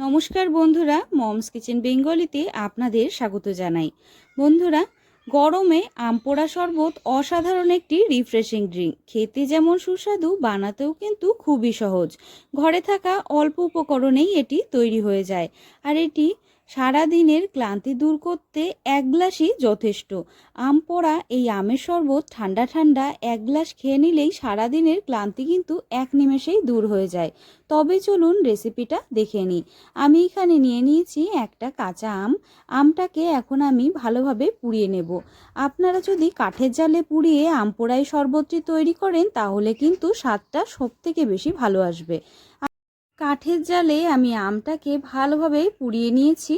নমস্কার বন্ধুরা, moms kitchen বেঙ্গলিতে আপনাদের স্বাগত জানাই। বন্ধুরা, গরমে আম পোড়া শরবত অসাধারণ একটি রিফ্রেশিং ড্রিঙ্ক খেতে যেমন সুস্বাদু, বানাতেও কিন্তু খুবই সহজ। ঘরে থাকা অল্প উপকরণেই এটি তৈরি হয়ে যায়। আর এটি সারা দিনের ক্লান্তি দূর করতে এক গ্লাসই যথেষ্ট। আম পোড়া এই আমের শরবত ঠান্ডা ঠান্ডা এক গ্লাস খেয়ে নিলেই সারাদিনের ক্লান্তি কিন্তু এক নিমেষেই দূর হয়ে যায়। তবে চলুন রেসিপিটা দেখে নিই। আমি এখানে নিয়ে নিয়েছি একটা কাঁচা আম। আমটাকে এখন আমি ভালোভাবে পুড়িয়ে নেব। আপনারা যদি কাঠের জালে পুড়িয়ে আম পোড়াই শরবতটি তৈরি করেন, তাহলে কিন্তু স্বাদটা সব থেকে বেশি ভালো আসবে। কাঠের জালে আমি আমটাকে ভালোভাবে পুড়িয়ে নিয়েছি।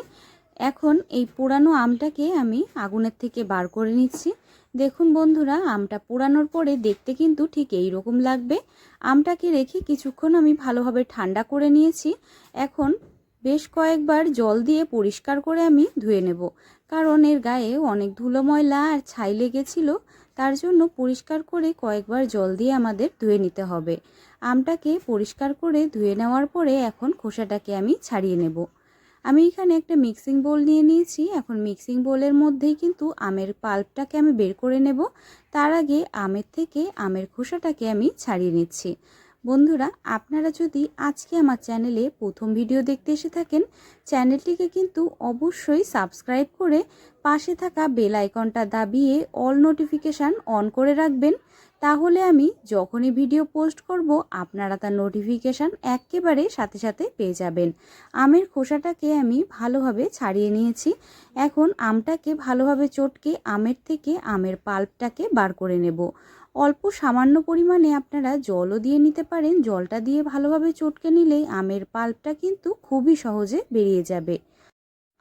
এখন এই পোড়ানো আমটাকে আমি আগুনের থেকে বার করে নিচ্ছি। দেখুন বন্ধুরা, আমটা পোড়ানোর পরে দেখতে কিন্তু ঠিক এই রকম লাগবে। আমটাকে রেখে কিছুক্ষণ আমি ভালোভাবে ঠান্ডা করে নিয়েছি। এখন বেশ কয়েকবার জল দিয়ে পরিষ্কার করে আমি ধুয়ে নেব। কারণ এর গায়ে অনেক ধুলো ময়লা আর ছাই লেগেছিল, তার জন্য পরিষ্কার করে কয়েকবার জল দিয়ে আমাদের ধুয়ে নিতে হবে। আমটাকে পরিষ্কার করে ধুয়ে নেওয়ার পরে এখন খোসাটাকে আমি ছাড়িয়ে নেব। আমি এখানে একটা মিক্সিং বোল নিয়ে নিয়েছি। এখন মিক্সিং বোলের মধ্যেই কিন্তু আমের পাল্পটাকে আমি বের করে নেব। তার আগে আমের থেকে আমের খোসাটাকে আমি ছাড়িয়ে নিচ্ছি। বন্ধুরা, আপনারা যদি আজকে আমার চ্যানেলে প্রথম ভিডিও দেখতে এসে থাকেন, চ্যানেলটিকে কিন্তু অবশ্যই সাবস্ক্রাইব করে পাশে থাকা বেল আইকনটা দাবিয়ে অল নোটিফিকেশান অন করে রাখবেন। তাহলে আমি যখনই ভিডিও পোস্ট করব, আপনারা তার নোটিফিকেশান একেবারে সাথে সাথে পেয়ে যাবেন। আমের খোসাটাকে আমি ভালোভাবে ছাড়িয়ে নিয়েছি। এখন আমটাকে ভালোভাবে চটকে আমের থেকে আমের পাল্পটাকে বার করে নেব। অল্প সামান্য পরিমাণে আপনারা জলও দিয়ে নিতে পারেন। জলটা দিয়ে ভালোভাবে চটকে নিলেই আমের পাল্পটা কিন্তু খুবই সহজে বেরিয়ে যাবে।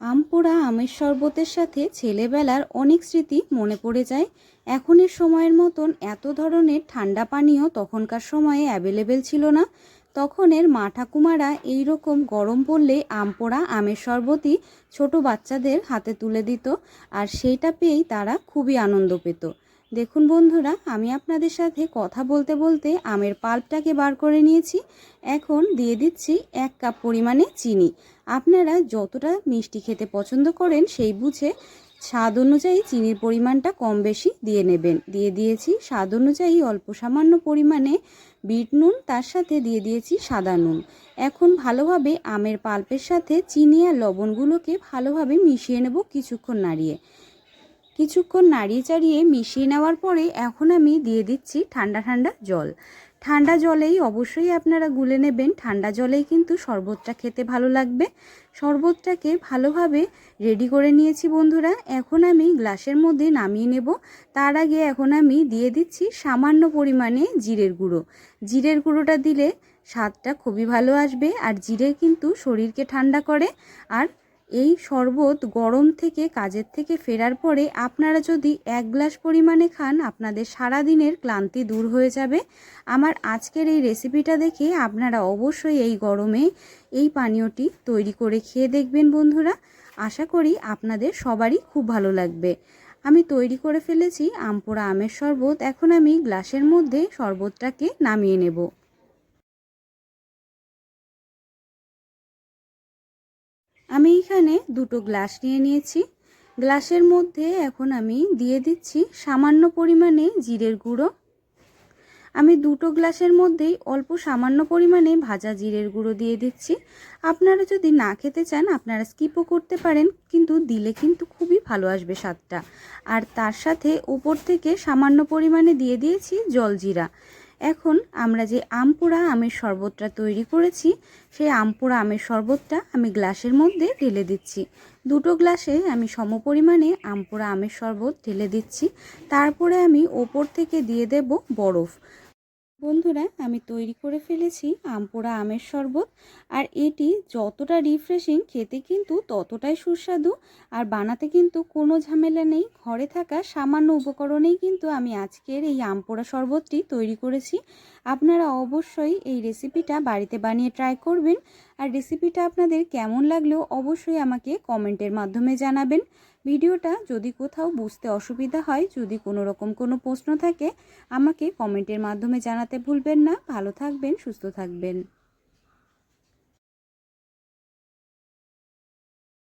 আম পোড়া আমের শরবতের সাথে ছেলেবেলার অনেক স্মৃতি মনে পড়ে যায়। এখনের সময়ের মতন এত ধরনের ঠান্ডা পানীয় তখনকার সময়ে অ্যাভেলেবেল ছিল না। তখনের মা ঠাকুমারা এইরকম গরম পড়লে আম পোড়া আমের শরবতই ছোট বাচ্চাদের হাতে তুলে দিত, আর সেইটা পেয়েই তারা খুবই আনন্দ পেত। দেখুন বন্ধুরা, আমি আপনাদের সাথে কথা বলতে বলতে আমের পাল্পটাকে বার করে নিয়েছি। এখন দিয়ে দিচ্ছি এক কাপ পরিমাণে চিনি। আপনারা যতটা মিষ্টি খেতে পছন্দ করেন সেই বুঝে স্বাদ অনুযায়ী চিনির পরিমাণটা কম বেশি দিয়ে নেবেন। দিয়ে দিয়েছি স্বাদ অনুযায়ী অল্প সামান্য পরিমাণে বিট নুন, তার সাথে দিয়ে দিয়েছি সাদা নুন। এখন ভালোভাবে আমের পাল্পের সাথে চিনি আর লবণগুলোকে ভালোভাবে মিশিয়ে নেব কিছুক্ষণ নাড়িয়ে। কিছুক্ষণ নাড়িয়ে চাড়িয়ে মিশিয়ে নেওয়ার পরে এখন আমি দিয়ে দিচ্ছি ঠান্ডা ঠান্ডা জল। ঠান্ডা জলেই অবশ্যই আপনারা গুলে নেবেন। ঠান্ডা জলেই কিন্তু শরবতটা খেতে ভালো লাগবে। শরবতটাকে ভালোভাবে রেডি করে নিয়েছি বন্ধুরা। এখন আমি গ্লাসের মধ্যে নামিয়ে নেব। তার আগে এখন আমি দিয়ে দিচ্ছি সামান্য পরিমাণে জিরের গুঁড়ো। জিরের গুঁড়োটা দিলে স্বাদটা খুবই ভালো আসবে আর জিরে কিন্তু শরীরকে ঠান্ডা করে। আর এই শরবত গরম থেকে কাজের থেকে ফেরার পরে আপনারা যদি এক গ্লাস পরিমাণে খান, আপনাদের সারা দিনের ক্লান্তি দূর হয়ে যাবে। আমার আজকের এই রেসিপিটা দেখে আপনারা অবশ্যই এই গরমে এই পানীয়টি তৈরি করে খেয়ে দেখবেন বন্ধুরা। আশা করি আপনাদের সবারই খুব ভালো লাগবে। আমি তৈরি করে ফেলেছি আমপোড়া আমের শরবত। এখন আমি গ্লাসের মধ্যে শরবতটাকে নামিয়ে নেব। আমি এখানে দুটো গ্লাস নিয়ে নিয়েছি। গ্লাসের মধ্যে এখন আমি দিয়ে দিচ্ছি সামান্য পরিমাণে জিরের গুঁড়ো। আমি দুটো গ্লাসের মধ্যেই অল্প সামান্য পরিমাণে ভাজা জিরের গুঁড়ো দিয়ে দিচ্ছি। আপনারা যদি না খেতে চান, আপনারা স্কিপও করতে পারেন, কিন্তু দিলে কিন্তু খুবই ভালো আসবে স্বাদটা। আর তার সাথে উপর থেকে সামান্য পরিমাণে দিয়ে দিয়েছি জলজিরা এখন আমরা যে আমপোড়া আমের শরবতটা তৈরি করেছি, সেই আমপোড়া আমের শরবতটা আমি গ্লাসের মধ্যে ঢেলে দিচ্ছি। দুটো গ্লাসে আমি সমপরিমাণে আমপোড়া আমের শরবত ঢেলে দিচ্ছি। তারপরে আমি ওপর থেকে দিয়ে দেব বরফ। বন্ধুরা, আমি তৈরি করে ফেলেছি আমপোড়া আমের শরবত। আর এটি যতটা রিফ্রেশিং খেতে কিন্তু ততটাই সুস্বাদু। আর বানাতে কিন্তু কোনো ঝামেলা নেই। ঘরে থাকা সামান্য উপকরণেই কিন্তু আমি আজকের এই আমপোড়া শরবতটি তৈরি করেছি। আপনারা অবশ্যই এই রেসিপিটা বাড়িতে বানিয়ে ট্রাই করবেন। আর রেসিপিটা আপনাদের কেমন লাগলেও অবশ্যই আমাকে কমেন্টের মাধ্যমে জানাবেন। ভিডিওটা যদি কোথাও বুঝতে অসুবিধা হয়, যদি কোনো রকম কোনো প্রশ্ন থাকে, আমাকে কমেন্টের মাধ্যমে জানাতে ভুলবেন না। ভালো থাকবেন, সুস্থ থাকবেন।